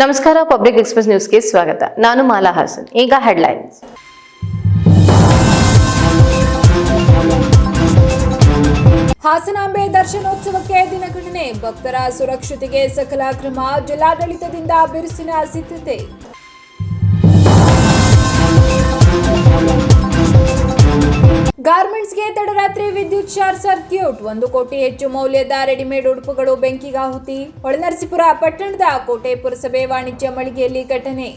ನಮಸ್ಕಾರ public express ನ್ಯೂಸ್ಗೆ ಸ್ವಾಗತ. ನಾನು ಮಾಲಾ ಹಾಸನ್. ಈಗ ಹೆಡ್ಲೈನ್ಸ್ ಹಾಸನಾಂಬೆ ದರ್ಶನೋತ್ಸವಕ್ಕೆ ದಿನಗಣನೆ. ಭಕ್ತರ ಸುರಕ್ಷತೆಗೆ ಸಕಲ ಕ್ರಮ ಜಿಲ್ಲಾಡಳಿತದಿಂದ ಬಿರುಸಿನ ಸಿದ್ಧತೆ. ಗಾರ್ಮೆಂಟ್ಸ್ಗೆ ತಡರಾತ್ರಿ ವಿದ್ಯುತ್ ಶಾರ್ಟ್ ಸರ್ಕ್ಯೂಟ್. ಒಂದು ಕೋಟಿ ಹೆಚ್ಚು ಮೌಲ್ಯದ ರೆಡಿಮೇಡ್ ಉಡುಪುಗಳು ಬೆಂಕಿಗಾಹುತಿ. ಹೊಳೆನರಸೀಪುರ, ಪಟ್ಟಣದ ಕೋಟೆ ಪುರಸಭೆ ವಾಣಿಜ್ಯ ಮಳಿಗೆಯಲ್ಲಿ ಘಟನೆ.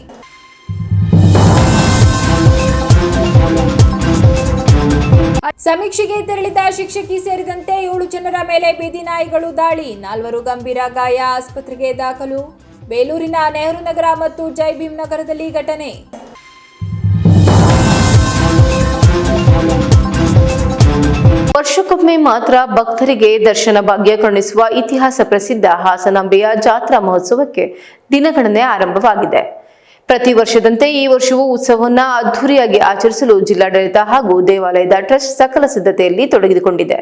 ಸಮೀಕ್ಷೆಗೆ ತೆರಳಿದ ಶಿಕ್ಷಕಿ ಸೇರಿದಂತೆ ಏಳು ಜನರ ಮೇಲೆ ಬೀದಿ ನಾಯಿಗಳು ದಾಳಿ. ನಾಲ್ವರು ಗಂಭೀರ ಗಾಯ ಆಸ್ಪತ್ರೆಗೆ ದಾಖಲು. ಬೇಲೂರಿನ ನೆಹರು ನಗರ ಮತ್ತು ಜೈ ಭೀಮ್ ನಗರದಲ್ಲಿ ಘಟನೆ. ವರ್ಷಕ್ಕೊಮ್ಮೆ ಮಾತ್ರ ಭಕ್ತರಿಗೆ ದರ್ಶನ ಭಾಗ್ಯ ಕರುಣಿಸುವ ಇತಿಹಾಸ ಪ್ರಸಿದ್ಧ ಹಾಸನಾಂಬೆಯ ಜಾತ್ರಾ ಮಹೋತ್ಸವಕ್ಕೆ ದಿನಗಣನೆ ಆರಂಭವಾಗಿದೆ. ಪ್ರತಿ ವರ್ಷದಂತೆ ಈ ವರ್ಷವೂ ಉತ್ಸವವನ್ನು ಅದ್ದೂರಿಯಾಗಿ ಆಚರಿಸಲು ಜಿಲ್ಲಾಡಳಿತ ಹಾಗೂ ದೇವಾಲಯದ ಟ್ರಸ್ಟ್ ಸಕಲ ಸಿದ್ಧತೆಯಲ್ಲಿ ತೊಡಗಿಕೊಂಡಿದೆ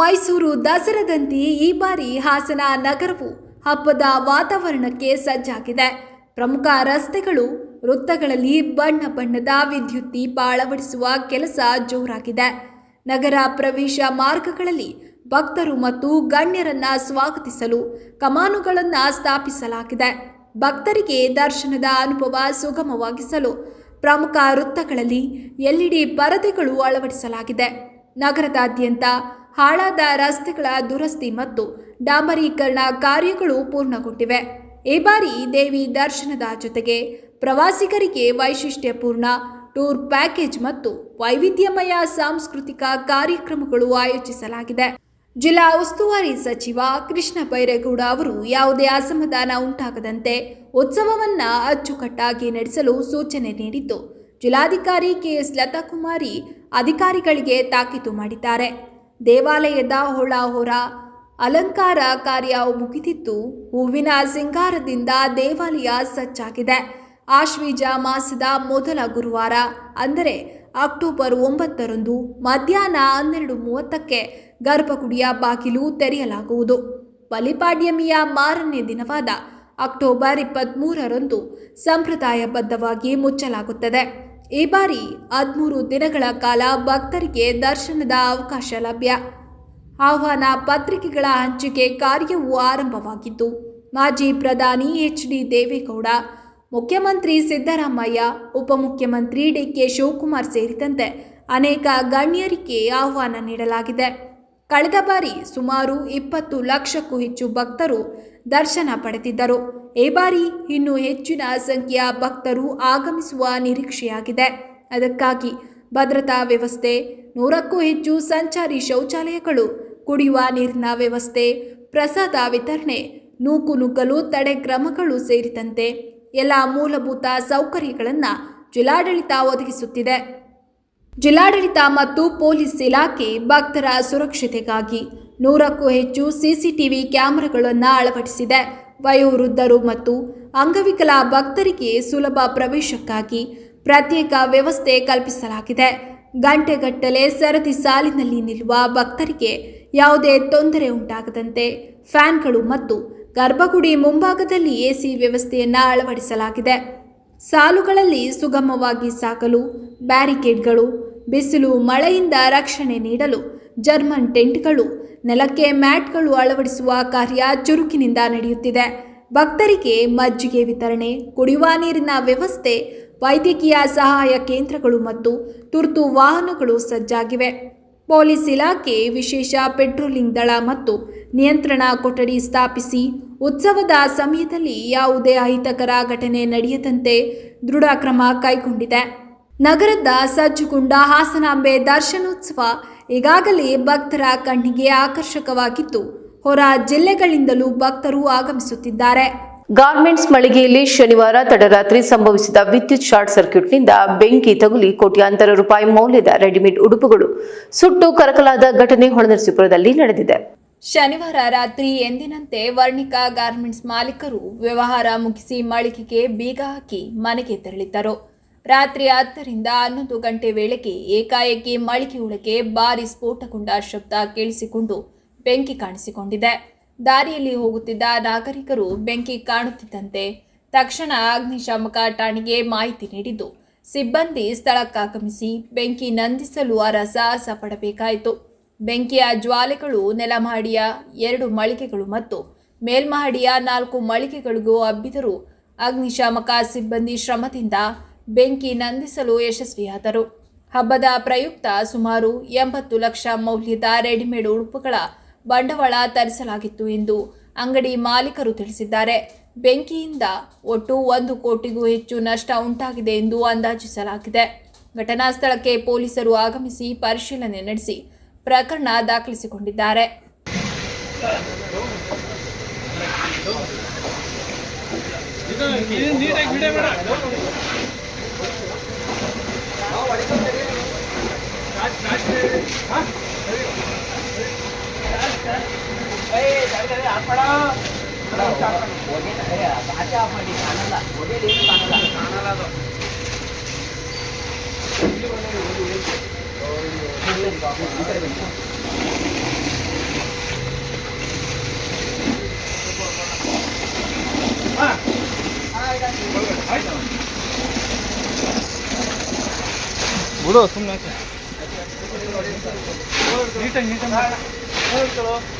ಮೈಸೂರು ದಸರದಂತೆ ಈ ಬಾರಿ ಹಾಸನ ನಗರವು ಹಬ್ಬದ ವಾತಾವರಣಕ್ಕೆ ಸಜ್ಜಾಗಿದೆ. ಪ್ರಮುಖ ರಸ್ತೆಗಳು, ವೃತ್ತಗಳಲ್ಲಿ ಬಣ್ಣ ಬಣ್ಣದ ವಿದ್ಯುತ್ ದೀಪ ಅಳವಡಿಸುವ ಕೆಲಸ ಜೋರಾಗಿದೆ. ನಗರ ಪ್ರವೇಶ ಮಾರ್ಗಗಳಲ್ಲಿ ಭಕ್ತರು ಮತ್ತು ಗಣ್ಯರನ್ನ ಸ್ವಾಗತಿಸಲು ಕಮಾನುಗಳನ್ನ ಸ್ಥಾಪಿಸಲಾಗಿದೆ. ಭಕ್ತರಿಗೆ ದರ್ಶನದ ಅನುಭವ ಸುಗಮವಾಗಿಸಲು ಪ್ರಮುಖ ವೃತ್ತಗಳಲ್ಲಿ ಎಲ್ಇಡಿ ಪರದೆಗಳು ಅಳವಡಿಸಲಾಗಿದೆ. ನಗರದಾದ್ಯಂತ ಹಾಳಾದ ರಸ್ತೆಗಳ ದುರಸ್ತಿ ಮತ್ತು ಡಾಂಬರೀಕರಣ ಕಾರ್ಯಗಳು ಪೂರ್ಣಗೊಂಡಿವೆ. ಈ ಬಾರಿ ದೇವಿ ದರ್ಶನದ ಜೊತೆಗೆ ಪ್ರವಾಸಿಗರಿಗೆ ವೈಶಿಷ್ಟ್ಯಪೂರ್ಣ ಟೂರ್ ಪ್ಯಾಕೇಜ್ ಮತ್ತು ವೈವಿಧ್ಯಮಯ ಸಾಂಸ್ಕೃತಿಕ ಕಾರ್ಯಕ್ರಮಗಳು ಆಯೋಜಿಸಲಾಗಿದೆ. ಜಿಲ್ಲಾ ಉಸ್ತುವಾರಿ ಸಚಿವ ಕೃಷ್ಣ ಬೈರೇಗೌಡ ಅವರು ಯಾವುದೇ ಅಸಮಾಧಾನ ಉಂಟಾಗದಂತೆ ಉತ್ಸವವನ್ನು ಅಚ್ಚುಕಟ್ಟಾಗಿ ನಡೆಸಲು ಸೂಚನೆ ನೀಡಿದ್ದು, ಜಿಲ್ಲಾಧಿಕಾರಿ ಕೆಎಸ್ ಲತಾಕುಮಾರಿ ಅಧಿಕಾರಿಗಳಿಗೆ ತಾಕೀತು ಮಾಡಿದ್ದಾರೆ. ದೇವಾಲಯದ ಹೊಳ ಹೊರ ಅಲಂಕಾರ ಕಾರ್ಯ ಮುಗಿದಿದ್ದು, ಹೂವಿನ ಸಿಂಗಾರದಿಂದ ದೇವಾಲಯ ಸಜ್ಜಾಗಿದೆ. ಆಶ್ವೀಜ ಮಾಸದ ಮೊದಲ ಗುರುವಾರ, ಅಂದರೆ ಅಕ್ಟೋಬರ್ ಒಂಬತ್ತರಂದು ಮಧ್ಯಾಹ್ನ ಹನ್ನೆರಡು ಮೂವತ್ತಕ್ಕೆ ಗರ್ಭಗುಡಿಯ ಬಾಗಿಲು ತೆರೆಯಲಾಗುವುದು. ಬಲಿಪಾಡ್ಯಮಿಯ ಮಾರನೇ ದಿನವಾದ ಅಕ್ಟೋಬರ್ ಇಪ್ಪತ್ತ್ಮೂರರಂದು ಸಂಪ್ರದಾಯಬದ್ಧವಾಗಿ ಮುಚ್ಚಲಾಗುತ್ತದೆ. ಈ ಬಾರಿ ಹದಿಮೂರು ದಿನಗಳ ಕಾಲ ಭಕ್ತರಿಗೆ ದರ್ಶನದ ಅವಕಾಶ ಲಭ್ಯ. ಆಹ್ವಾನ ಪತ್ರಿಕೆಗಳ ಹಂಚಿಕೆ ಕಾರ್ಯವು ಆರಂಭವಾಗಿದ್ದು, ಮಾಜಿ ಪ್ರಧಾನಿ ಎಚ್ ಡಿ ದೇವೇಗೌಡ ಮುಖ್ಯಮಂತ್ರಿ ಸಿದ್ದರಾಮಯ್ಯ, ಉಪಮುಖ್ಯಮಂತ್ರಿ ಡಿ ಕೆ ಶಿವಕುಮಾರ್ ಸೇರಿದಂತೆ ಅನೇಕ ಗಣ್ಯರಿಗೆ ಆಹ್ವಾನ ನೀಡಲಾಗಿದೆ. ಕಳೆದ ಬಾರಿ ಸುಮಾರು ಇಪ್ಪತ್ತು ಲಕ್ಷಕ್ಕೂ ಹೆಚ್ಚು ಭಕ್ತರು ದರ್ಶನ ಪಡೆದಿದ್ದರು. ಈ ಬಾರಿ ಇನ್ನೂ ಹೆಚ್ಚಿನ ಸಂಖ್ಯೆಯ ಭಕ್ತರು ಆಗಮಿಸುವ ನಿರೀಕ್ಷೆಯಾಗಿದೆ. ಅದಕ್ಕಾಗಿ ಭದ್ರತಾ ವ್ಯವಸ್ಥೆ, ನೂರಕ್ಕೂ ಹೆಚ್ಚು ಸಂಚಾರಿ ಶೌಚಾಲಯಗಳು, ಕುಡಿಯುವ ನೀರಿನ ವ್ಯವಸ್ಥೆ, ಪ್ರಸಾದ ವಿತರಣೆ, ನೂಕು ನುಗ್ಗಲು ತಡೆ ಕ್ರಮಗಳು ಸೇರಿದಂತೆ ಎಲ್ಲ ಮೂಲಭೂತ ಸೌಕರ್ಯಗಳನ್ನು ಜಿಲ್ಲಾಡಳಿತ ಒದಗಿಸುತ್ತಿದೆ. ಜಿಲ್ಲಾಡಳಿತ ಮತ್ತು ಪೊಲೀಸ್ ಇಲಾಖೆ ಭಕ್ತರ ಸುರಕ್ಷತೆಗಾಗಿ ನೂರಕ್ಕೂ ಹೆಚ್ಚು ಸಿಸಿಟಿವಿ ಕ್ಯಾಮೆರಾಗಳನ್ನು ಅಳವಡಿಸಿದೆ. ವಯೋವೃದ್ಧರು ಮತ್ತು ಅಂಗವಿಕಲ ಭಕ್ತರಿಗೆ ಸುಲಭ ಪ್ರವೇಶಕ್ಕಾಗಿ ಪ್ರತ್ಯೇಕ ವ್ಯವಸ್ಥೆ ಕಲ್ಪಿಸಲಾಗಿದೆ. ಗಂಟೆಗಟ್ಟಲೆ ಸರದಿ ಸಾಲಿನಲ್ಲಿ ನಿಲ್ಲುವ ಭಕ್ತರಿಗೆ ಯಾವುದೇ ತೊಂದರೆ ಉಂಟಾಗದಂತೆ ಫ್ಯಾನ್ಗಳು ಮತ್ತು ಗರ್ಭಗುಡಿ ಮುಂಭಾಗದಲ್ಲಿ ಎಸಿ ವ್ಯವಸ್ಥೆಯನ್ನು ಅಳವಡಿಸಲಾಗಿದೆ. ಸಾಲುಗಳಲ್ಲಿ ಸುಗಮವಾಗಿ ಸಾಕಲು ಬ್ಯಾರಿಕೇಡ್ಗಳು, ಬಿಸಿಲು, ಮಳೆಯಿಂದ ರಕ್ಷಣೆ ನೀಡಲು ಜರ್ಮನ್ ಟೆಂಟ್ಗಳು, ನೆಲಕ್ಕೆ ಮ್ಯಾಟ್ಗಳು ಅಳವಡಿಸುವ ಕಾರ್ಯ ಚುರುಕಿನಿಂದ ನಡೆಯುತ್ತಿದೆ. ಭಕ್ತರಿಗೆ ಮಜ್ಜಿಗೆ ವಿತರಣೆ, ಕುಡಿಯುವ ನೀರಿನ ವ್ಯವಸ್ಥೆ, ವೈದ್ಯಕೀಯ ಸಹಾಯ ಕೇಂದ್ರಗಳು ಮತ್ತು ತುರ್ತು ವಾಹನಗಳು ಸಜ್ಜಾಗಿವೆ. ಪೊಲೀಸ್ ಇಲಾಖೆ ವಿಶೇಷ ಪೆಟ್ರೋಲಿಂಗ್ ದಳ ಮತ್ತು ನಿಯಂತ್ರಣ ಕೊಠಡಿ ಸ್ಥಾಪಿಸಿ, ಉತ್ಸವದ ಸಮಯದಲ್ಲಿ ಯಾವುದೇ ಅಹಿತಕರ ಘಟನೆ ನಡೆಯದಂತೆ ದೃಢ ಕ್ರಮ ಕೈಗೊಂಡಿದೆ. ನಗರದ ಸಜ್ಜುಗುಂಡ ಹಾಸನಾಂಬೆ ದರ್ಶನೋತ್ಸವ ಈಗಾಗಲೇ ಭಕ್ತರ ಕಣ್ಣಿಗೆ ಆಕರ್ಷಕವಾಗಿದ್ದು, ಹೊರ ಜಿಲ್ಲೆಗಳಿಂದಲೂ ಭಕ್ತರು ಆಗಮಿಸುತ್ತಿದ್ದಾರೆ. ಗಾರ್ಮೆಂಟ್ಸ್ ಮಳಿಗೆಯಲ್ಲಿ ಶನಿವಾರ ತಡರಾತ್ರಿ ಸಂಭವಿಸಿದ ವಿದ್ಯುತ್ ಶಾರ್ಟ್ ಸರ್ಕ್ಯೂಟ್ನಿಂದ ಬೆಂಕಿ ತಗುಲಿ ಕೋಟ್ಯಾಂತರ ರೂಪಾಯಿ ಮೌಲ್ಯದ ರೆಡಿಮೇಡ್ ಉಡುಪುಗಳು ಸುಟ್ಟು ಕರಕಲಾದ ಘಟನೆ ಹೊಳೆನರಸೀಪುರದಲ್ಲಿ ನಡೆದಿದೆ. ಶನಿವಾರ ರಾತ್ರಿ ಎಂದಿನಂತೆ ವರ್ಣಿಕಾ ಗಾರ್ಮೆಂಟ್ಸ್ ಮಾಲೀಕರು ವ್ಯವಹಾರ ಮುಗಿಸಿ ಮಳಿಗೆಗೆ ಬೀಗ ಹಾಕಿ ಮನೆಗೆ ತೆರಳಿದ್ದರು. ರಾತ್ರಿ ಹತ್ತರಿಂದ ಹನ್ನೊಂದು ಗಂಟೆ ವೇಳೆಗೆ ಏಕಾಏಕಿ ಮಳಿಗೆಯೊಳಗೆ ಭಾರಿ ಸ್ಫೋಟಗೊಂಡ ಶಬ್ದ ಕೇಳಿಸಿಕೊಂಡು ಬೆಂಕಿ ಕಾಣಿಸಿಕೊಂಡಿದೆ. ದಾರಿಯಲ್ಲಿ ಹೋಗುತ್ತಿದ್ದ ನಾಗರಿಕರು ಬೆಂಕಿ ಕಾಣುತ್ತಿದ್ದಂತೆ ತಕ್ಷಣ ಅಗ್ನಿಶಾಮಕ ಠಾಣೆಗೆ ಮಾಹಿತಿ ನೀಡಿದ್ದು, ಸಿಬ್ಬಂದಿ ಸ್ಥಳಕ್ಕಾಗಮಿಸಿ ಬೆಂಕಿ ನಂದಿಸಲು ಅರಸಾಹಸ ಪಡಬೇಕಾಯಿತು ಬೆಂಕಿಯ ಜ್ವಾಲೆಗಳು ನೆಲಮಹಡಿಯ ಎರಡು ಮಳಿಗೆಗಳು ಮತ್ತು ಮೇಲ್ಮಹಡಿಯ ನಾಲ್ಕು ಮಳಿಗೆಗಳಿಗೂ ಹಬ್ಬಿದರೂ ಅಗ್ನಿಶಾಮಕ ಸಿಬ್ಬಂದಿ ಶ್ರಮದಿಂದ ಬೆಂಕಿ ನಂದಿಸಲು ಯಶಸ್ವಿಯಾದರು. ಹಬ್ಬದ ಪ್ರಯುಕ್ತ ಸುಮಾರು ಎಂಬತ್ತು ಲಕ್ಷ ಮೌಲ್ಯದ ರೆಡಿಮೇಡ್ ಉಡುಪುಗಳ ಬಂಡವಾಳ ತರಿಸಲಾಗಿತ್ತು ಎಂದು ಅಂಗಡಿ ಮಾಲೀಕರು ತಿಳಿಸಿದ್ದಾರೆ ಬೆಂಕಿಯಿಂದ ಒಟ್ಟು ಒಂದು ಕೋಟಿಗೂ ಹೆಚ್ಚು ನಷ್ಟ ಉಂಟಾಗಿದೆ ಎಂದು ಅಂದಾಜಿಸಲಾಗಿದೆ ಘಟನಾ ಸ್ಥಳಕ್ಕೆ ಪೊಲೀಸರು ಆಗಮಿಸಿ ಪರಿಶೀಲನೆ ನಡೆಸಿ ಪ್ರಕರಣ ದಾಖಲಿಸಿಕೊಂಡಿದ್ದಾರೆ ಬಿಡು ಸುಮ್ಮನೆ ನೀಟಾಗಿ ನೀಟಾಗಿ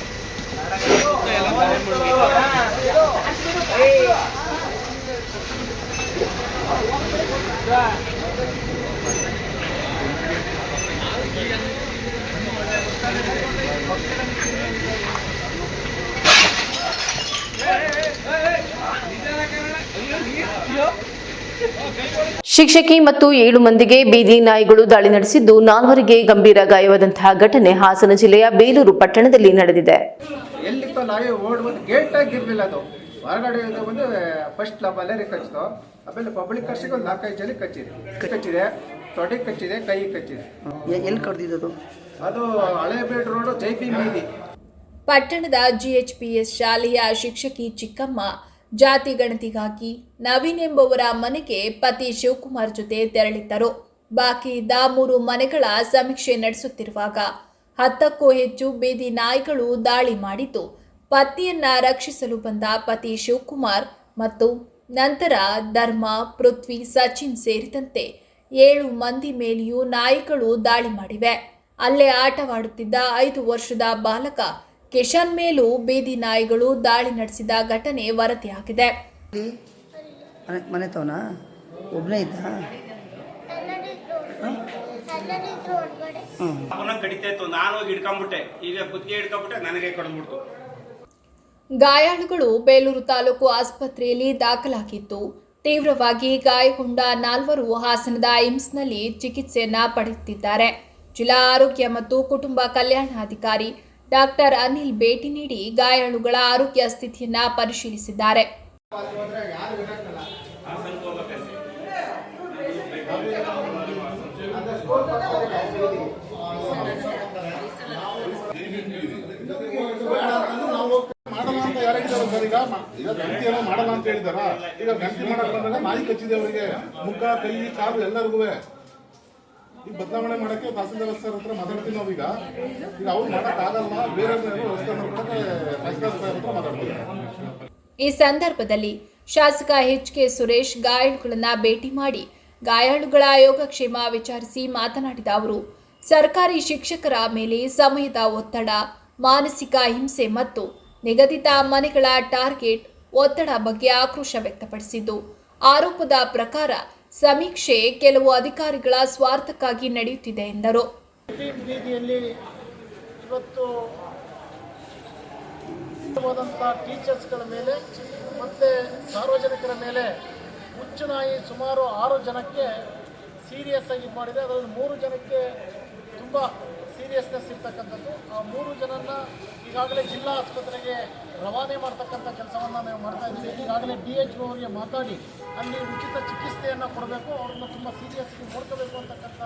ಶಿಕ್ಷಕಿ ಮತ್ತು ಏಳು ಮಂದಿಗೆ ಬೀದಿ ನಾಯಿಗಳು ದಾಳಿ ನಡೆಸಿದ್ದು ನಾಲ್ವರಿಗೆ ಗಂಭೀರ ಗಾಯವಾದಂತಹ ಘಟನೆ ಹಾಸನ ಜಿಲ್ಲೆಯ ಬೇಲೂರು ಪಟ್ಟಣದಲ್ಲಿ ನಡೆದಿದೆ. ಎಲ್ಲಿತ್ತು ನಾಯಿ ಓಡ್ ಬಂದು ಗೇಟ್ ಆಗಿರ್ಲಿಲ್ಲ ಅದು. ಹೊರಗಡೆ ಇಂದ ಬಂದು ಫಸ್ಟ್ ಬಲ್ಲೇರಿ ಕಚ್ಚಿತು ಆಮೇಲೆ ಪಬ್ಲಿಕ್ ಕರ್ಸಿಗೆ ಒಂದು ನಾಲ್ಕೈದು ಜನ ಕಚ್ಚಿದೆ. ಕಚ್ಚಿದೆ ತೊಡೆ ಕಚ್ಚಿದೆ ಕೈ ಕಚ್ಚಿದೆ. ಎಲ್ಲಿ ಕಡ್ದಿದ್ದು ಅದು? ಹಳೇಬೇಡ್ ರೋಡು ಜೈ ಪಿ ಮೀದಿ ಪಟ್ಟಣದ ಜಿಎಚ್ಪಿಎಸ್ ಶಾಲೆಯ ಶಿಕ್ಷಕಿ ಚಿಕ್ಕಮ್ಮ ಜಾತಿ ಗಣತಿಗಾಗಿ ನವೀನ್ ಎಂಬುವರ ಮನೆಗೆ ಪತಿ ಶಿವಕುಮಾರ್ ಜೊತೆ ತೆರಳಿದ್ದರು. ಬಾಕಿ ಇದ್ದ ಮೂರು ಮನೆಗಳ ಸಮೀಕ್ಷೆ ನಡೆಸುತ್ತಿರುವಾಗ ಹತ್ತಕ್ಕೂ ಹೆಚ್ಚು ಬೀದಿ ನಾಯಿಗಳು ದಾಳಿ ಮಾಡಿತು ಪತ್ನಿಯನ್ನ ರಕ್ಷಿಸಲು ಬಂದ ಪತಿ ಶಿವಕುಮಾರ್ ಮತ್ತು ನಂತರ ಧರ್ಮ, ಪೃಥ್ವಿ, ಸಚಿನ್ ಸೇರಿದಂತೆ ಏಳು ಮಂದಿ ಮೇಲೆಯೂ ನಾಯಿಗಳು ದಾಳಿ ಮಾಡಿವೆ. ಅಲ್ಲೇ ಆಟವಾಡುತ್ತಿದ್ದ ಐದು ವರ್ಷದ ಬಾಲಕ ಕಿಶನ್ ಮೇಲೂ ಬೀದಿ ನಾಯಿಗಳು ದಾಳಿ ನಡೆಸಿದ ಘಟನೆ ವರದಿಯಾಗಿದೆ. ಮನೆ ಒಬ್ಬನೇ ಇದ್ದ? ಅವನ ಕಡಿತಾ ಇತ್ತು ನಾನು ಹೋಗಿ ಹಿಡ್ಕೊಂಡ್ಬಿಟ್ಟೆ ಈಗ ಕುತ್ತಿಗೆ ಹಿಡ್ಕೊಂಡ್ಬಿಟ್ಟೆ ನನಗೆ ಕಡ್ದ್ಬಿಡ್ತು ಗಾಯಾಳುಗಳು ಬೇಲೂರು ತಾಲೂಕು ಆಸ್ಪತ್ರೆಯಲ್ಲಿ ದಾಖಲಾಗಿತ್ತು ತೀವ್ರವಾಗಿ ಗಾಯಗೊಂಡ ನಾಲ್ವರು ಹಾಸನದ ಏಮ್ಸ್ನಲ್ಲಿ ಚಿಕಿತ್ಸೆಯನ್ನ ಪಡೆಯುತ್ತಿದ್ದಾರೆ. ಜಿಲ್ಲಾ ಆರೋಗ್ಯ ಮತ್ತು ಕುಟುಂಬ ಕಲ್ಯಾಣಾಧಿಕಾರಿ ಡಾಕ್ಟರ್ ಅನಿಲ್ ಭೇಟಿ ನೀಡಿ ಗಾಯಾಳುಗಳ ಆರೋಗ್ಯ ಸ್ಥಿತಿಯನ್ನ ಪರಿಶೀಲಿಸಿದ್ದಾರೆ ಮಾಡಲ್ಲ ಅಂತ ಯಾರು ಹೇಳಿದಾರೆ ಸರ್ ಈಗ ಗಂಟಿ ಏನೋ ಮಾಡಲ್ಲ ಅಂತ ಹೇಳಿದಾರ? ಈಗ ಗಂಟಿ ಮಾಡಲ್ಲ ಬಂದಾಗ ನಾಯಿ ಕಚ್ಚಿದೆ ಅವರಿಗೆ ಮುಖ, ಕೈ, ಕಾಲು ಎಲ್ಲರಿಗೂ. ಈಗ ಬದಲಾವಣೆ ಮಾಡಕ್ಕೆ ತಹಸೀಲ್ದಾರ್ ಸರ್ ಹತ್ರ ಮಾತಾಡ್ತೀವಿ ನಾವೀಗ. ಈಗ ಅವ್ರು ಮಾಡಕ್ಕಾಗಲ್ಲ ಬೇರೆ ವ್ಯವಸ್ಥೆ ಮಾಡ್ಕೊಳಕ್ಕೆ ತಹಸೀಲ್ದಾರ್ ಸರ್ ಹತ್ರ ಮಾತಾಡ್ತೀವಿ. ಈ ಸಂದರ್ಭದಲ್ಲಿ ಶಾಸಕ ಎಚ್ ಕೆ ಸುರೇಶ್ ಗಾಯಾಳುಗಳನ್ನ ಭೇಟಿ ಮಾಡಿ ಗಾಯಾಳುಗಳ ಯೋಗಕ್ಷೇಮ ವಿಚಾರಿಸಿ ಮಾತನಾಡಿದ ಅವರು, ಸರ್ಕಾರಿ ಶಿಕ್ಷಕರ ಮೇಲೆ ಸಮಯದ ಒತ್ತಡ, ಮಾನಸಿಕ ಹಿಂಸೆ ಮತ್ತು ನಿಗದಿತ ಮನೆಗಳ ಟಾರ್ಗೆಟ್ ಒತ್ತಡ ಬಗ್ಗೆ ಆಕ್ರೋಶ ವ್ಯಕ್ತಪಡಿಸಿದ್ದು. ಆರೋಪದ ಪ್ರಕಾರ ಸಮೀಕ್ಷೆ ಕೆಲವು ಅಧಿಕಾರಿಗಳ ಸ್ವಾರ್ಥಕ್ಕಾಗಿ ನಡೆಯುತ್ತಿದೆ ಎಂದರು. ಇವತ್ತು ಟೀಚರ್ಸ್ಗಳ ಮೇಲೆ ಮತ್ತು ಸಾರ್ವಜನಿಕರ ಮೇಲೆ ಹುಚ್ಚು ನಾಯಿ ಸುಮಾರು ಆರು ಜನಕ್ಕೆ ಸೀರಿಯಸ್ ಆಗಿ ಮಾಡಿದೆ. ಅದರಲ್ಲಿ ಮೂರು ಜನಕ್ಕೆ ತುಂಬ ಸೀರಿಯಸ್ನೆಸ್ ಇರ್ತಕ್ಕಂಥದ್ದು, ಆ ಮೂರು ಜನನ ಈಗಾಗಲೇ ಜಿಲ್ಲಾ ಆಸ್ಪತ್ರೆಗೆ ರವಾನೆ ಮಾಡ್ತಕ್ಕಂಥ ಕೆಲಸವನ್ನು ನಾವು ಮಾಡ್ತಾ ಇದ್ದೀವಿ. ಈಗಾಗಲೇ ಡಿ ಎಚ್ ಅವರಿಗೆ ಮಾತಾಡಿ, ಅಲ್ಲಿ ಉಚಿತ ಚಿಕಿತ್ಸೆಯನ್ನು ಕೊಡಬೇಕು, ಅವ್ರನ್ನ ತುಂಬ ಸೀರಿಯಸ್ ಆಗಿ ನೋಡ್ಕೋಬೇಕು ಅಂತಕ್ಕಂಥ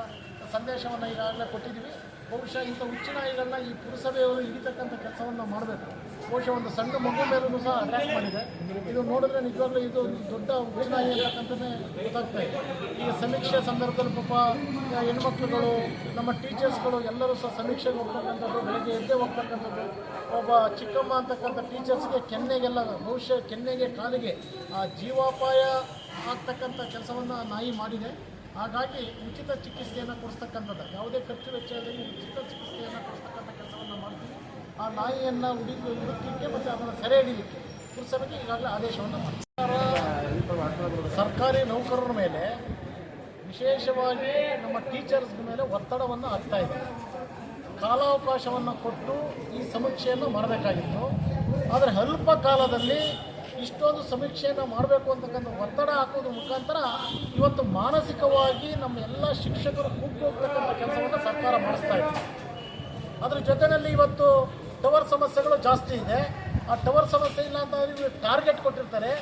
ಸಂದೇಶವನ್ನು ಈಗಾಗಲೇ ಕೊಟ್ಟಿದ್ದೀವಿ. ಬಹುಶಃ ಇಂಥ ಹುಚ್ಚು ನಾಯಿಗಳನ್ನ ಈ ಪುರಸಭೆಯವರು ಹಿಡಿತಕ್ಕಂಥ ಕೆಲಸವನ್ನು ಮಾಡಬೇಕು. ಬಹುಶಃ ಒಂದು ಸಣ್ಣ ಮಗು ಮೇಲೂ ಸಹ ಅಟ್ಯಾಕ್ ಮಾಡಿದೆ. ಇದು ನೋಡಿದ್ರೆ ನಿಜವಾಗ್ಲೂ ಇದು ದೊಡ್ಡ ಉಚ್ಚನಾಯಿ ಅಂತಕ್ಕಂಥದ್ದೇ ಗೊತ್ತಾಗ್ತಾ ಇದೆ. ಈಗ ಸಮೀಕ್ಷೆ ಸಂದರ್ಭದಲ್ಲಿ ಪಾಪ ಹೆಣ್ಮಕ್ಳುಗಳು, ನಮ್ಮ ಟೀಚರ್ಸ್ಗಳು ಎಲ್ಲರೂ ಸಹ ಸಮೀಕ್ಷೆಗೆ ಹೋಗ್ತಕ್ಕಂಥದ್ದು, ಬೆಳಗ್ಗೆ ಎದ್ದೇ ಹೋಗ್ತಕ್ಕಂಥದ್ದು. ಒಬ್ಬ ಚಿಕ್ಕಮ್ಮ ಅಂತಕ್ಕಂಥ ಟೀಚರ್ಸ್ಗೆ ಕೆನ್ನೆಗೆಲ್ಲ, ಬಹುಶಃ ಕೆನ್ನೆಗೆ, ಕಾಲಿಗೆ ಆ ಜೀವಾಪಾಯ ಆಗ್ತಕ್ಕಂಥ ಕೆಲಸವನ್ನು ನಾಯಿ ಮಾಡಿದೆ. ಹಾಗಾಗಿ ಉಚಿತ ಚಿಕಿತ್ಸೆಯನ್ನು ಕೊಡಿಸ್ತಕ್ಕಂಥದ್ದು. ಯಾವುದೇ ಖರ್ಚು ವೆಚ್ಚದಲ್ಲಿ ಉಚಿತ ಚಿಕಿತ್ಸೆಯನ್ನು ಕೊಡಿಸ್ತಕ್ಕಂಥ ಆ ನಾಯಿಯನ್ನು ಹುಡುಕಿ ಹುಡುಕಲಿಕ್ಕೆ ಮತ್ತು ಅದನ್ನು ಸೆರೆ ಹಿಡಿಲಿಕ್ಕೆ ಪುರಸಭೆಗೆ ಈಗಾಗಲೇ ಆದೇಶವನ್ನು ಸರ್ಕಾರ ಸರ್ಕಾರಿ ನೌಕರರ ಮೇಲೆ ವಿಶೇಷವಾಗಿ ನಮ್ಮ ಟೀಚರ್ಸ್ ಮೇಲೆ ಒತ್ತಡವನ್ನು ಹಾಕ್ತಾ ಇದೆ. ಕಾಲಾವಕಾಶವನ್ನು ಕೊಟ್ಟು ಈ ಸಮೀಕ್ಷೆಯನ್ನು ಮಾಡಬೇಕಾಗಿತ್ತು. ಆದರೆ ಅಲ್ಪ ಕಾಲದಲ್ಲಿ ಇಷ್ಟೊಂದು ಸಮೀಕ್ಷೆಯನ್ನು ಮಾಡಬೇಕು ಅಂತಕ್ಕಂಥ ಒತ್ತಡ ಹಾಕೋದ್ರ ಮುಖಾಂತರ ಇವತ್ತು ಮಾನಸಿಕವಾಗಿ ನಮ್ಮ ಎಲ್ಲ ಶಿಕ್ಷಕರು ಕುಗ್ಗೋಗ್ತಕ್ಕಂಥ ಕೆಲಸವನ್ನು ಸರ್ಕಾರ ಮಾಡಿಸ್ತಾ ಇದೆ. ಅದರ ಜೊತೆಯಲ್ಲಿ ಇವತ್ತು ಟವರ್ ಸಮಸ್ಯೆಗಳು ಜಾಸ್ತಿ ಇದೆ. ಆ ಟವರ್ ಸಮಸ್ಯೆ ಇಲ್ಲ ಅಂತ ಇವರು ಟಾರ್ಗೆಟ್ ಕೊಟ್ಟಿರ್ತಾರೆ.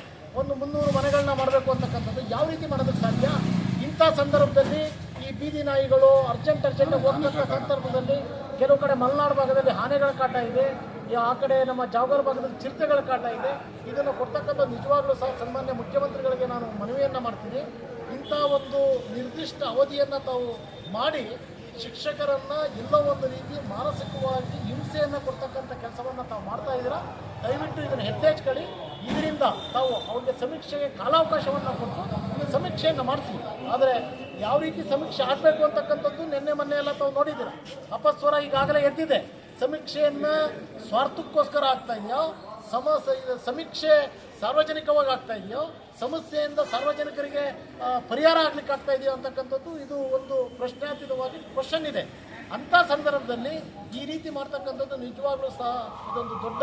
ಒಂದು ಮುನ್ನೂರು ಮನೆಗಳನ್ನ ಮಾಡಬೇಕು ಅಂತಕ್ಕಂಥದ್ದು ಯಾವ ರೀತಿ ಮಾಡೋದಕ್ಕೆ ಸಾಧ್ಯ? ಇಂಥ ಸಂದರ್ಭದಲ್ಲಿ ಈ ಬೀದಿ ನಾಯಿಗಳು ಅರ್ಜೆಂಟ್ ಅರ್ಜೆಂಟ್ ಹೋಗ್ತಕ್ಕ ಸಂದರ್ಭದಲ್ಲಿ ಕೆಲವು ಕಡೆ ಮಲೆನಾಡು ಭಾಗದಲ್ಲಿ ಆನೆಗಳ ಕಾಟ ಇದೆ. ಆ ಕಡೆ ನಮ್ಮ ಜಾವಗರ ಭಾಗದಲ್ಲಿ ಚಿರತೆಗಳ ಕಾಟ ಇದೆ. ಇದನ್ನು ಕೊಡ್ತಕ್ಕಂಥ ನಿಜವಾಗ್ಲೂ ಸಹ ಸನ್ಮಾನ್ಯ ಮುಖ್ಯಮಂತ್ರಿಗಳಿಗೆ ನಾನು ಮನವಿಯನ್ನು ಮಾಡ್ತೀನಿ. ಇಂಥ ಒಂದು ನಿರ್ದಿಷ್ಟ ಅವಧಿಯನ್ನು ತಾವು ಮಾಡಿ ಶಿಕ್ಷಕರನ್ನ ಎಲ್ಲೋ ಒಂದು ರೀತಿ ಮಾನಸಿಕವಾಗಿ ಹಿಂಸೆಯನ್ನು ಕೊಡ್ತಕ್ಕಂಥ ಕೆಲಸವನ್ನು ತಾವು ಮಾಡ್ತಾ ಇದ್ದೀರಾ? ದಯವಿಟ್ಟು ಇದನ್ನು ಎತ್ತೇಚ್ಕೊಳ್ಳಿ. ಇದರಿಂದ ತಾವು ಅವ್ರಿಗೆ ಸಮೀಕ್ಷೆಗೆ ಕಾಲಾವಕಾಶವನ್ನು ಕೊಟ್ಟು ಸಮೀಕ್ಷೆಯನ್ನು ಮಾಡಿಸಿ. ಆದರೆ ಯಾವ ರೀತಿ ಸಮೀಕ್ಷೆ ಆಗಬೇಕು ಅಂತಕ್ಕಂಥದ್ದು ನಿನ್ನೆ ಮೊನ್ನೆ ಎಲ್ಲ ತಾವು ನೋಡಿದ್ದೀರ. ಅಪಸ್ವರ ಈಗಾಗಲೇ ಎದ್ದಿದೆ. ಸಮೀಕ್ಷೆಯನ್ನು ಸ್ವಾರ್ಥಕ್ಕೋಸ್ಕರ ಆಗ್ತಾ ಇದೆಯೋ? ಸಮ ಸಮೀಕ್ಷೆ ಸಾರ್ವಜನಿಕವಾಗಿ ಆಗ್ತಾ ಇದೆಯೋ? ಸಮಸ್ಯೆಯಿಂದ ಸಾರ್ವಜನಿಕರಿಗೆ ಪರಿಹಾರ ಆಗ್ಲಿಕ್ಕೆ ಆಗ್ತಾ ಇದೆಯೋ ಅಂತಕ್ಕಂಥದ್ದು ಇದು ಒಂದು ಪ್ರಶ್ನಾತೀತವಾಗಿ ಕ್ವಶನ್ ಇದೆ. ಅಂಥ ಸಂದರ್ಭದಲ್ಲಿ ಈ ರೀತಿ ಮಾಡ್ತಕ್ಕಂಥದ್ದು ನಿಜವಾಗ್ಲೂ ಸಹ ಇದೊಂದು ದೊಡ್ಡ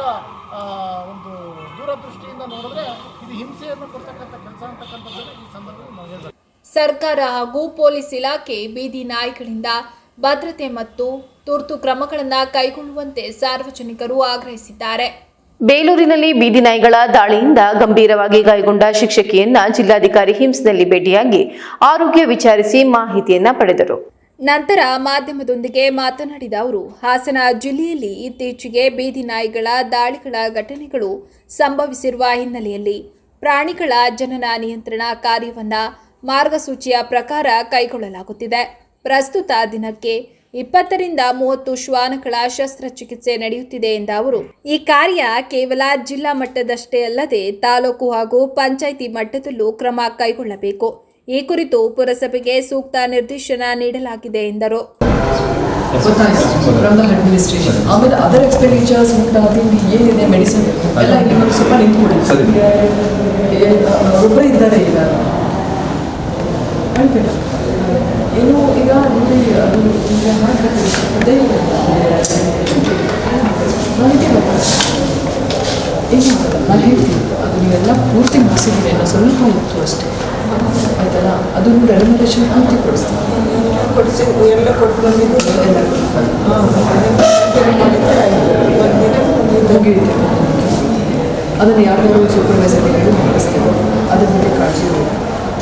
ಒಂದು ದೂರದೃಷ್ಟಿಯಿಂದ ನೋಡಿದ್ರೆ ಇದು ಹಿಂಸೆಯನ್ನು ಕೊಡ್ತಕ್ಕಂಥ ಕೆಲಸ ಅಂತಕ್ಕಂಥದ್ದನ್ನು ಈ ಸಂದರ್ಭದಲ್ಲಿ ನಾವು ಹೇಳ್ಬೇಕು ಸರ್ಕಾರ ಹಾಗೂ ಪೊಲೀಸ್ ಇಲಾಖೆ ಬೀದಿ ನಾಯಿಗಳಿಂದ ಭದ್ರತೆ ಮತ್ತು ತುರ್ತು ಕ್ರಮಗಳನ್ನು ಕೈಗೊಳ್ಳುವಂತೆ ಸಾರ್ವಜನಿಕರು ಆಗ್ರಹಿಸಿದ್ದಾರೆ. ಬೇಲೂರಿನಲ್ಲಿ ಬೀದಿ ನಾಯಿಗಳ ದಾಳಿಯಿಂದ ಗಂಭೀರವಾಗಿ ಗಾಯಗೊಂಡ ಶಿಕ್ಷಕಿಯನ್ನ ಜಿಲ್ಲಾಧಿಕಾರಿ ಹಿಮ್ಸ್ನಲ್ಲಿ ಭೇಟಿಯಾಗಿ ಆರೋಗ್ಯ ವಿಚಾರಿಸಿ ಮಾಹಿತಿಯನ್ನ ಪಡೆದರು. ನಂತರ ಮಾಧ್ಯಮದೊಂದಿಗೆ ಮಾತನಾಡಿದ ಅವರು ಹಾಸನ ಜಿಲ್ಲೆಯಲ್ಲಿ ಇತ್ತೀಚೆಗೆ ಬೀದಿ ನಾಯಿಗಳ ದಾಳಿಗಳ ಘಟನೆಗಳು ಸಂಭವಿಸಿರುವ ಹಿನ್ನೆಲೆಯಲ್ಲಿ ಪ್ರಾಣಿಗಳ ಜನನ ನಿಯಂತ್ರಣ ಕಾರ್ಯವನ್ನ ಮಾರ್ಗಸೂಚಿಯ ಪ್ರಕಾರ ಕೈಗೊಳ್ಳಲಾಗುತ್ತಿದೆ. ಪ್ರಸ್ತುತ ದಿನಕ್ಕೆ ಇಪ್ಪತ್ತರಿಂದ ಮೂವತ್ತು ಶ್ವಾನಗಳ ಶಸ್ತ್ರಚಿಕಿತ್ಸೆ ನಡೆಯುತ್ತಿದೆ ಎಂದ ಅವರು ಈ ಕಾರ್ಯ ಕೇವಲ ಜಿಲ್ಲಾ ಮಟ್ಟದಷ್ಟೇ ಅಲ್ಲದೆ ತಾಲೂಕು ಹಾಗೂ ಪಂಚಾಯಿತಿ ಮಟ್ಟದಲ್ಲೂ ಕ್ರಮ ಕೈಗೊಳ್ಳಬೇಕು. ಈ ಕುರಿತು ಪುರಸಭೆಗೆ ಸೂಕ್ತ ನಿರ್ದೇಶನ ನೀಡಲಾಗಿದೆ ಎಂದರು. ಗೊತ್ತಾಯ್ತು ಫ್ರಮ್ ದ ಅಡ್ಮಿನಿಸ್ಟ್ರೇಷನ್ ಆಮೇಲೆ ಅದರ್ ಎಕ್ಸ್ಪೆಂಡಿಚರ್ಸ್ ಊಟ ತಿಂಡಿ ಏನಿದೆ ಮೆಡಿಸಿನ್ ಎಲ್ಲ ಇಲ್ಲಿ ಸ್ವಲ್ಪ ನಿಂತ್ಕೊಳ್ಳಿ. ಒಬ್ಬರೇ ಇದ್ದಾರೆ ಈಗ. ಅಳ್ಬೇಡ ಏನು ಈಗ ನೋಡಿ ಅದು ಹಾಗೆ ಅದೇ ನನಗೆ ಏನು ನಾನು ಹೇಳ್ತೀನಿ ಅದು ನೀವೆಲ್ಲ ಪೂರ್ತಿ ಮುಗಿಸಿದ್ದೀನಿ ಸ್ವಲ್ಪ ಇತ್ತು ಅಷ್ಟೇ ಆಯ್ತಲ್ಲ ಅದನ್ನು ರೆಮ್ಯುನರೇಷನ್ ಪೂರ್ತಿ ಕೊಡಿಸ್ತೀನಿ ಕೊಡಿಸಿ ಎಲ್ಲ ಕೊಟ್ಟು ಬಂದಿದ್ದು ಮುಗಿಯುತ್ತೆ ಅದನ್ನು ಯಾರ್ಯಾರು ಸೂಪರ್ವೈಸರ್ ಮಾಡಿಸ್ತೇವೆ ಅದ್ರ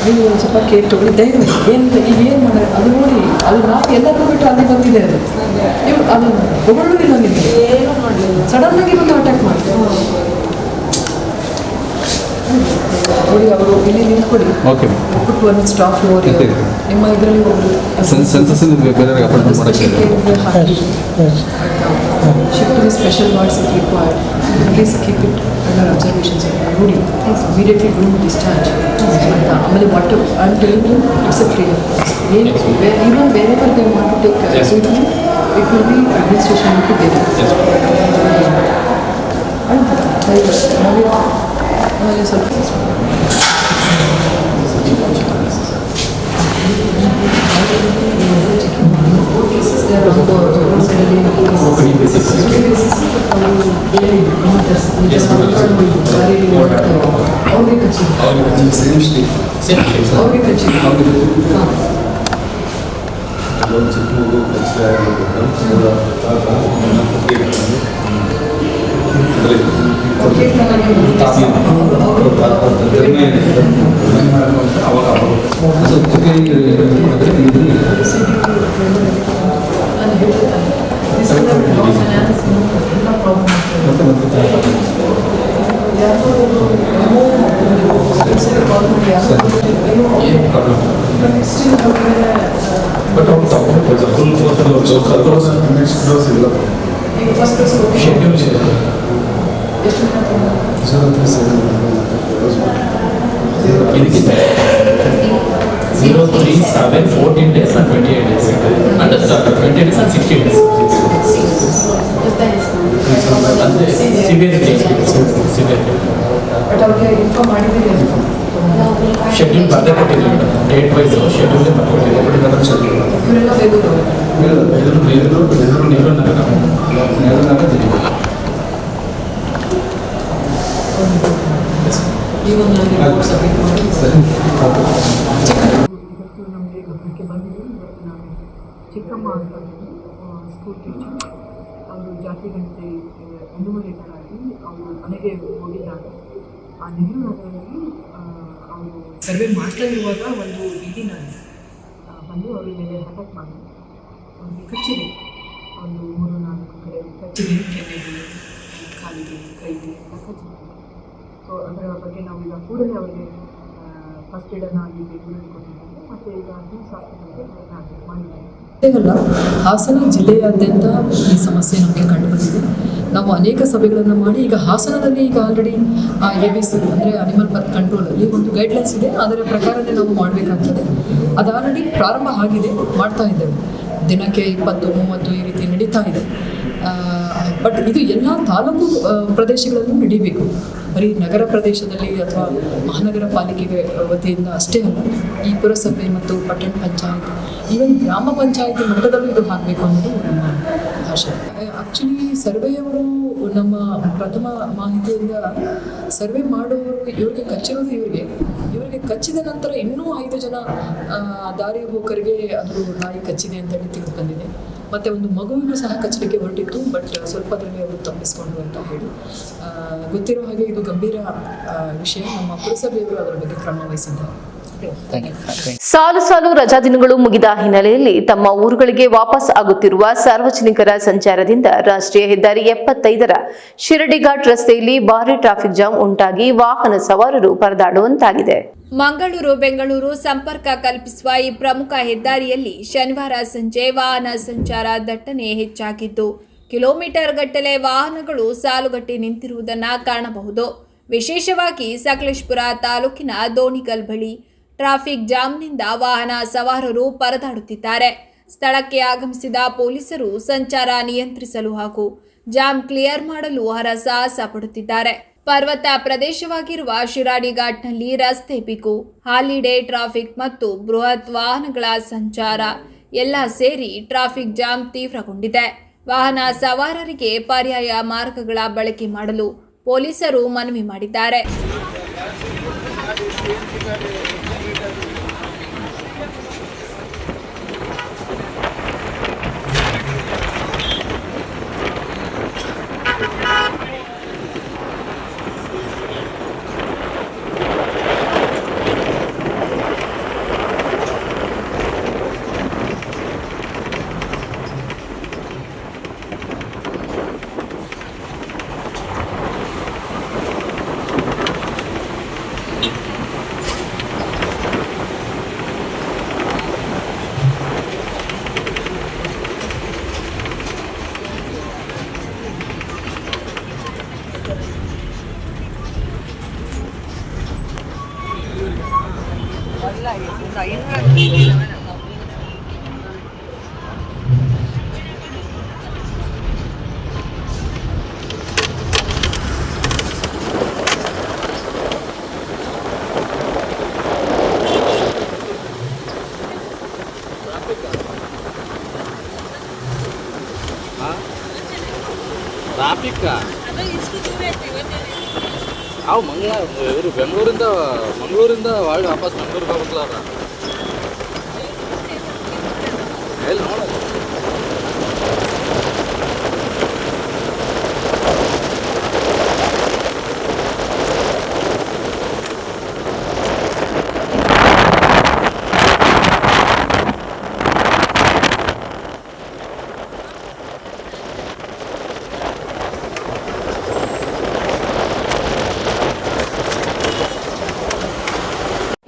ನೀವು ಒಂದು ಸ್ವಲ್ಪ ಕೇಕ್ ತೊಗೊಳ್ಳಿ ಧೈರ್ಯ ಏನು ಈಗ ಏನು ಮಾಡೋದು? ಅದು ನೋಡಿ ಅದು ನಾವು ಎಲ್ಲರೂ ಬಿಟ್ಟು ಅಲ್ಲಿ ಬಂದಿದೆ ಅದು. ನೀವು ಅದು ಹೊಗಳಿಲ್ಲ ನಿಮಗೆ? ಸಡನ್ ಆಗಿ ಸಡನ್ನಾಗಿ ಬಂದು ಅಟ್ಯಾಕ್ ಮಾಡ್ತಾರೆ ನೋಡಿ ಅವರು ಇಲ್ಲಿ ನಿಂತ್ಕೊಳ್ಳಿ. ಓಕೆ ಒಂದು ಸ್ಟಾಫ್ ನೋಡಿ ನಿಮ್ಮ ಇದರಲ್ಲಿ ಸೆನ್ಸಸ್ ಬೇರೆ ಅಪಾಯಿಂಟ್ಮೆಂಟ್ ಮಾಡೋಕ್ಕೆ Shift to special wards it required please keep it under observations ನೋಡಿ ಇಮಿಡಿಯೇಟ್ಲಿ ಡೂ ಡಿಸ್ಚಾರ್ಜ್ ಅಂತ ಆಮೇಲೆ what I am telling you it's a clear ಏನು ಈವನ್ ಬೇರೆ they want to take Yes. It will be administration to ಬೇರೆ ಆಮೇಲೆ ಸ್ವಲ್ಪ ಅವ್ರಿಗೆ ಖರ್ಚು ಅವ್ರಿಗೆ ಖರ್ಚು ಹಾಂ ಓಕೆ ನಾನು ಹೇಳ್ತಾನೆ ಎಲ್ಲ ಪ್ರಾಬ್ಲಮ್ ಬಟ್ ಅವ್ರು ತಗೊಂಡು ಫುಲ್ ಕೋರ್ಸ್ ನೆಕ್ಸ್ಟ್ ಡೋಸ್ ಇಲ್ಲ ಈಗ ಫಸ್ಟ್ ಡೋಸ್ ಶೆಡ್ಯೂಲ್ ಇದೆ ಎಷ್ಟು ದಿನ ಇದಕ್ಕಿಂತ zero three seven fourteen days and twenty eight days and twenty days and sixty days ಅಂದರೆ ಸಿವಿಯರಿಟಿ ಸಿವಿಯರಿಟಿ ಬಟ್ ಅವ್ರಿಗೆ ಇನ್ಫಾರ್ಮ್ ಮಾಡಿದ್ದೀರಿ ಅಂತ ಶೆಡ್ಯೂಲ್ ಬರದೇ ಕೊಟ್ಟಿದ್ದೀವಿ ಡೇಟ್ ವೈಸ್ ಶೆಡ್ಯೂಲ್ ಬರ್ಕೊಟ್ಟಿದ್ದೀವಿ ಇವರೆಲ್ಲ ಬೇಗೂರು ಎದುರು ಎದುರು ಎದುರು ನೀರು ನಗರ ಈ ಒಂದು ಸಬ್ಮಿಟ್ ನಾನು ಚಿಕ್ಕಮ್ಮ ಅಂತ ಜಾತಿ ಗಣತಿ ಅನುಮರಿಗಳಾಗಿ ಅವರು ಹೋಗಿದ್ದಾಗ ಆ ನೆಹರು ನಗರದಲ್ಲಿ ಅವರು ಸರ್ವೆ ಮಾಡ್ತಾ ಇರುವಾಗ ಒಂದು ಬೀದಿನಲ್ಲಿ ಆ, ಬಂದು ಅವರ ಮೇಲೆ ಅಟ್ಯಾಕ್ ಮಾಡಿ ಅವ್ರಿಗೆ ಕಚ್ಚಿದೆ ಒಂದು ಮೂರು ನಾಲ್ಕು ಕಡೆ ಕಚ್ಚಿದೆ ಕೆನ್ನೆಗೆ ಕಾಲಿಗೆ ಕೈಗೆ. ಅದರ ಬಗ್ಗೆ ನಾವು ಈಗ ಕೂಡಲೇ ಅವರಿಗೆ ಫಸ್ಟ್ ಏಡನ್ನು ಆಗಿ ಬೆಂಗಳೂರಿಗೆ ಕೊಟ್ಟಿದ್ದೇವೆ ಮತ್ತು ಈಗ ನ್ಯೂಸ್ ಆಸ್ಪತ್ರೆಗೆ ಅಷ್ಟೇ ಅಲ್ಲ ಹಾಸನ ಜಿಲ್ಲೆಯಾದ್ಯಂತ ಈ ಸಮಸ್ಯೆ ನಮಗೆ ಕಂಡುಬಂದಿದೆ. ನಾವು ಅನೇಕ ಸಭೆಗಳನ್ನು ಮಾಡಿ ಈಗ ಹಾಸನದಲ್ಲಿ ಈಗ ಆಲ್ರೆಡಿ ಎ ಬಿ ಸಿ ಅಂದರೆ ಅನಿಮಲ್ ಬರ್ತ್ ಕಂಟ್ರೋಲಲ್ಲಿ ಒಂದು ಗೈಡ್ಲೈನ್ಸ್ ಇದೆ. ಅದರ ಪ್ರಕಾರನೇ ನಾವು ಮಾಡಬೇಕಾಗ್ತದೆ. ಅದು ಆಲ್ರೆಡಿ ಪ್ರಾರಂಭ ಆಗಿದೆ, ಮಾಡ್ತಾ ಇದ್ದೇವೆ. ದಿನಕ್ಕೆ ಇಪ್ಪತ್ತು, ಮೂವತ್ತು ಈ ರೀತಿ ನಡೀತಾ ಇದೆ. ಬಟ್ ಇದು ಎಲ್ಲ ತಾಲೂಕು ಪ್ರದೇಶಗಳಲ್ಲೂ ನಡೀಬೇಕು. ಬರೀ ನಗರ ಪ್ರದೇಶದಲ್ಲಿ ಅಥವಾ ಮಹಾನಗರ ಪಾಲಿಕೆಗೆ ವತಿಯಿಂದ ಅಷ್ಟೇ ಅಲ್ಲ, ಈ ಪುರಸಭೆ ಮತ್ತು ಪಟ್ಟಣ ಪಂಚಾಯತ್ ಈವನ್ ಗ್ರಾಮ ಪಂಚಾಯತಿ ಮಟ್ಟದಲ್ಲೂ ಇದು ಆಗಬೇಕು ಅನ್ನೋದು ನಮ್ಮ ಆಶೆ. ಆ್ಯಕ್ಚುಲಿ ಸರ್ವೆಯವರು ನಮ್ಮ ಪ್ರಥಮ ಮಾಹಿತಿಯಿಂದ ಸರ್ವೆ ಮಾಡುವವರು ಇವರಿಗೆ ಕಚ್ಚಿರೋದು ಇವರಿಗೆ. ಇವರಿಗೆ ಕಚ್ಚಿದ ನಂತರ ಇನ್ನೂ ಐದು ಜನ ದಾರಿ ಹೋಕರಿಗೆ ಅದು ನಾಯಿ ಕಚ್ಚಿದೆ ಅಂತೇಳಿ ತಿಳಿದು ಬಂದಿದೆ. ಮತ್ತು ಒಂದು ಮಗುವನ್ನು ಸಹ ಕಚ್ಚಲಿಕ್ಕೆ ಹೊರಟಿತ್ತು ಬಟ್ ಸ್ವಲ್ಪದರಲ್ಲಿ ಅವರು ತಪ್ಪಿಸ್ಕೊಂಡ್ರು ಅಂತ ಹೇಳಿ. ಗೊತ್ತಿರೋ ಹಾಗೆ ಇದು ಗಂಭೀರ ವಿಷಯ. ನಮ್ಮ ಪುರಸಭೆಯವರು ಅದರ ಬಗ್ಗೆ ಕ್ರಮ ವಹಿಸಿದ್ದಾರೆ. ಸಾಲು ಸಾಲು ರಜಾ ದಿನಗಳು ಮುಗಿದ ಹಿನ್ನೆಲೆಯಲ್ಲಿ ತಮ್ಮ ಊರುಗಳಿಗೆ ವಾಪಸ್ ಆಗುತ್ತಿರುವ ಸಾರ್ವಜನಿಕರ ಸಂಚಾರದಿಂದ ರಾಷ್ಟ್ರೀಯ ಹೆದ್ದಾರಿ ಎಪ್ಪತ್ತೈದರ ಶಿರಡಿಘಾಟ್ ರಸ್ತೆಯಲ್ಲಿ ಭಾರಿ ಟ್ರಾಫಿಕ್ ಜಾಮ್ ಉಂಟಾಗಿ ವಾಹನ ಸವಾರರು ಪರದಾಡುವಂತಾಗಿದೆ. ಮಂಗಳೂರು, ಬೆಂಗಳೂರು ಸಂಪರ್ಕ ಕಲ್ಪಿಸುವ ಈ ಪ್ರಮುಖ ಹೆದ್ದಾರಿಯಲ್ಲಿ ಶನಿವಾರ ಸಂಜೆ ವಾಹನ ಸಂಚಾರ ದಟ್ಟಣೆ ಹೆಚ್ಚಾಗಿದ್ದು ಕಿಲೋಮೀಟರ್ ಗಟ್ಟಲೆ ವಾಹನಗಳು ಸಾಲುಗಟ್ಟಿ ನಿಂತಿರುವುದನ್ನು ಕಾಣಬಹುದು. ವಿಶೇಷವಾಗಿ ಸಕಲೇಶ್ಪುರ ತಾಲೂಕಿನ ದೋಣಿಗಲ್ ಬಳಿ ಟ್ರಾಫಿಕ್ ಜಾಮ್ನಿಂದ ವಾಹನ ಸವಾರರು ಪರದಾಡುತ್ತಿದ್ದಾರೆ. ಸ್ಥಳಕ್ಕೆ ಆಗಮಿಸಿದ ಪೊಲೀಸರು ಸಂಚಾರ ನಿಯಂತ್ರಿಸಲು ಹಾಗೂ ಜಾಮ್ ಕ್ಲಿಯರ್ ಮಾಡಲು ಹರಸಾಹಸ ಪಡುತ್ತಿದ್ದಾರೆ. ಪರ್ವತ ಪ್ರದೇಶವಾಗಿರುವ ಶಿರಾಡಿ ಘಾಟ್ನಲ್ಲಿ ರಸ್ತೆ ಬಿಕು ಹಾಲಿಡೇ ಟ್ರಾಫಿಕ್ ಮತ್ತು ಬೃಹತ್ ವಾಹನಗಳ ಸಂಚಾರ ಎಲ್ಲ ಸೇರಿ ಟ್ರಾಫಿಕ್ ಜಾಮ್ ತೀವ್ರಗೊಂಡಿದೆ. ವಾಹನ ಸವಾರರಿಗೆ ಪರ್ಯಾಯ ಮಾರ್ಗಗಳ ಬಳಕೆ ಮಾಡಲು ಪೊಲೀಸರು ಮನವಿ ಮಾಡಿದ್ದಾರೆ. ಬೆಂಗಳೂರಿಂದ ಮಂಗಳೂರಿಂದ ಒಳ್ಳೆ ವಾಪಸ್ ಮಂಗಳೂರಿಗೆ ಹೋಗ್ಬೇಕಲ್ಲ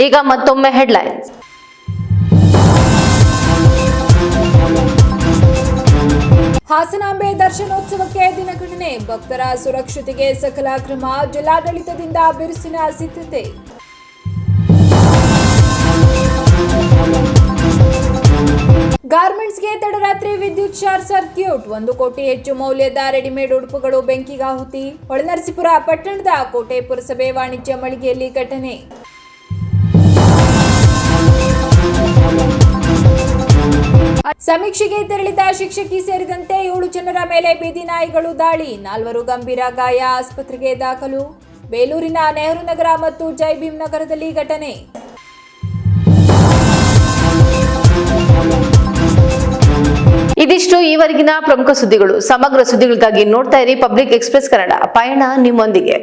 ಈಗ ಮತ್ತೊಮ್ಮೆ ಹೆಡ್ಲೈನ್ಸ್ ಹಾಸನಾಂಬೆ ದರ್ಶನೋತ್ಸವಕ್ಕೆ ದಿನಗಣನೆ, ಭಕ್ತರ ಸುರಕ್ಷತೆಗೆ ಸಕಲ ಕ್ರಮ, ಜಿಲ್ಲಾಡಳಿತದಿಂದ ಬಿರುಸಿನ ಸಿದ್ಧತೆ. ಗಾರ್ಮೆಂಟ್ಸ್ಗೆ ತಡರಾತ್ರಿ ವಿದ್ಯುತ್ ಶಾರ್ಟ್ ಸರ್ಕ್ಯೂಟ್, ಒಂದು ಕೋಟಿ ಹೆಚ್ಚು ಮೌಲ್ಯದ ರೆಡಿಮೇಡ್ ಉಡುಪುಗಳು ಬೆಂಕಿಗಾಹುತಿ. ಹೊಳೆನರಸೀಪುರ, ಪಟ್ಟಣದ ಕೋಟೆ ಪುರಸಭೆ ವಾಣಿಜ್ಯ ಮಳಿಗೆಯಲ್ಲಿ ಘಟನೆ. ಸಮೀಕ್ಷೆಗೆ ತೆರಳಿದ ಶಿಕ್ಷಕಿ ಸೇರಿದಂತೆ ಏಳು ಜನರ ಮೇಲೆ ಬೀದಿ ನಾಯಿಗಳು ದಾಳಿ, ನಾಲ್ವರು ಗಂಭೀರ ಗಾಯ ಆಸ್ಪತ್ರೆಗೆ ದಾಖಲು, ಬೇಲೂರಿನ ನೆಹರು ನಗರ ಮತ್ತು ಜೈ ಭೀಮ್ ನಗರದಲ್ಲಿ ಘಟನೆ. ಇದಿಷ್ಟು ಈವರೆಗಿನ ಪ್ರಮುಖ ಸುದ್ದಿಗಳು. ಸಮಗ್ರ ಸುದ್ದಿಗಳಿಗಾಗಿ ನೋಡ್ತಾ ಇರಿ ಪಬ್ಲಿಕ್ ಎಕ್ಸ್ಪ್ರೆಸ್ ಕನ್ನಡ. ಪಯಣ ನಿಮ್ಮೊಂದಿಗೆ.